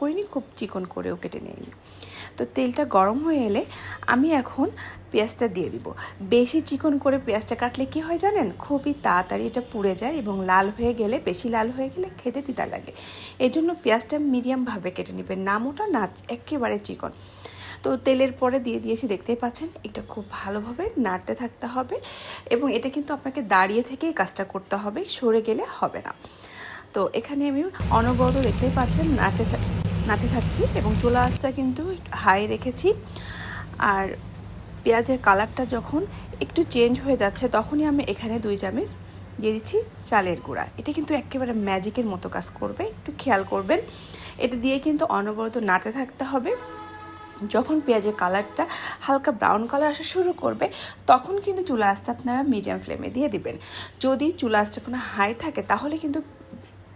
করিনি, খুব চিকন করেও কেটে নিয়ে নিইনি। তো তেলটা গরম হয়ে এলে আমি এখন পেঁয়াজটা দিয়ে দিব। বেশি চিকন করে পেঁয়াজটা কাটলে কি হয় জানেন? খুবই তাড়াতাড়ি এটা পুড়ে যায় এবং লাল হয়ে গেলে, বেশি লাল হয়ে গেলে খেতে তিতা লাগে। এই জন্য পেঁয়াজটা মিডিয়ামভাবে কেটে নেবেন, না মোটা, না একেবারে চিকন। তো তেলের পরে দিয়ে দিয়েছি, দেখতেই পাচ্ছেন, এটা খুব ভালোভাবে নাড়তে থাকতে হবে এবং এটা কিন্তু আপনাকে দাঁড়িয়ে থেকেই কাজটা করতে হবে, সরে গেলে হবে না। তো এখানে আমি অনবরত দেখতেই পাচ্ছেন নাতে নাড়তে থাকছি এবং চুলা আঁচটা কিন্তু হাই রেখেছি। আর পেঁয়াজের কালারটা যখন একটু চেঞ্জ হয়ে যাচ্ছে, তখনই আমি এখানে দুই চামচ দিয়ে দিচ্ছি চালের গুঁড়া। এটা কিন্তু একেবারে ম্যাজিকের মতো কাজ করবে, একটু খেয়াল করবেন। এটা দিয়ে কিন্তু অনবরত নাড়তে থাকতে হবে। যখন পেঁয়াজের কালারটা হালকা ব্রাউন কালার আসা শুরু করবে, তখন কিন্তু চুলা আঁচটা আপনারা মিডিয়াম ফ্লেমে দিয়ে দিবেন। যদি চুলা আঁচটা কোনো হাই থাকে, তাহলে কিন্তু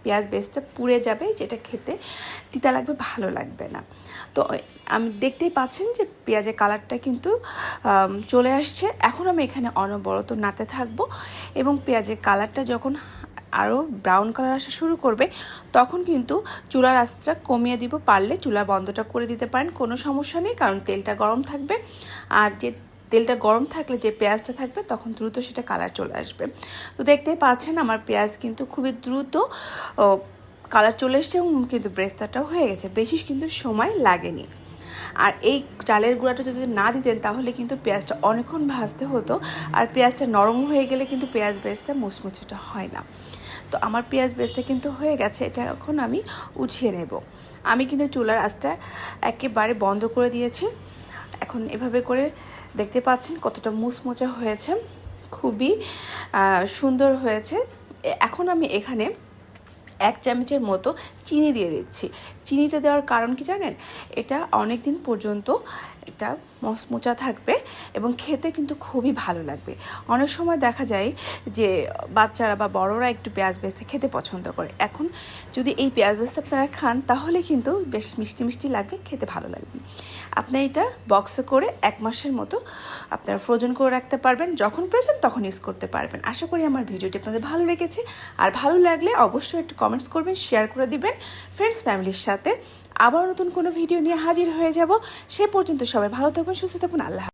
পেঁয়াজ বেসটা পুড়ে যাবে যেটা খেতে। তিতা লাগবে, ভালো লাগবে না। তো আমি দেখতেই পাচ্ছেন যে পেঁয়াজের কালারটা কিন্তু চলে আসছে। এখন আমি এখানে অনবরত নাড়তে থাকব এবং পেঁয়াজের কালারটা যখন আরও ব্রাউন কালার আসা শুরু করবে, তখন কিন্তু চুলার আঁচটা কমিয়ে দিব। পারলে চুলা বন্ধটা করে দিতে পারেন, কোনো সমস্যা নেই, কারণ তেলটা গরম থাকবে। আর যে তেলটা গরম থাকলে যে পেঁয়াজটা থাকবে, তখন দ্রুত সেটা কালার চলে আসবে। তো দেখতেই পাচ্ছেন আমার পেঁয়াজ কিন্তু খুবই দ্রুত কালার চলে এসছে এবং কিন্তু ব্রেস্তাটাও হয়ে গেছে। বেশি কিন্তু সময় লাগেনি। আর এই চালের গুঁড়াটা যদি না দিতেন, তাহলে কিন্তু পেঁয়াজটা অনেকক্ষণ ভাজতে হতো। আর পেঁয়াজটা নরম হয়ে গেলে কিন্তু পেঁয়াজ বেচতে মুচমুচেটা হয় না। তো আমার পেঁয়াজ বেচতে কিন্তু হয়ে গেছে, এটা এখন আমি উঠিয়ে নেব। আমি কিন্তু চুলার আঁচটা একেবারে বন্ধ করে দিয়েছি। এখন এভাবে করে দেখতে পাচ্ছেন কতটা মুচমুচে হয়েছে। খুবই সুন্দর হয়েছে। এখন আমি এখানে এক চামচের মতো চিনি দিয়ে দিচ্ছি। চিনিটা দেওয়ার কারণ কি জানেন? এটা অনেক দিন পর্যন্ত এটা মচমোচা থাকবে এবং খেতে কিন্তু খুবই ভালো লাগবে। অনেক সময় দেখা যায় যে বাচ্চারা বা বড়রা একটু পেঁয়াজ বেস্তে খেতে পছন্দ করে। এখন যদি এই পেঁয়াজ বেস্তে আপনারা খান, তাহলে কিন্তু বেশ মিষ্টি মিষ্টি লাগবে, খেতে ভালো লাগবে। আপনি এটা বক্সে করে এক মাসের মতো আপনারা ফ্রোজেন করে রাখতে পারবেন। যখন প্রয়োজন তখন ইউজ করতে পারবেন। আশা করি আমার ভিডিওটি আপনাদের ভালো লেগেছে। আর ভালো লাগলে অবশ্যই একটু কমেন্টস করবেন শেয়ার করে দিবেন। ফ্রেন্ডস ফ্যামিলির সাথে। আবার নতুন কোনো ভিডিও নিয়ে হাজির হয়ে যাব। সে পর্যন্ত সবাই ভালো থাকবেন, সুস্থ থাকুন আল্লাহ।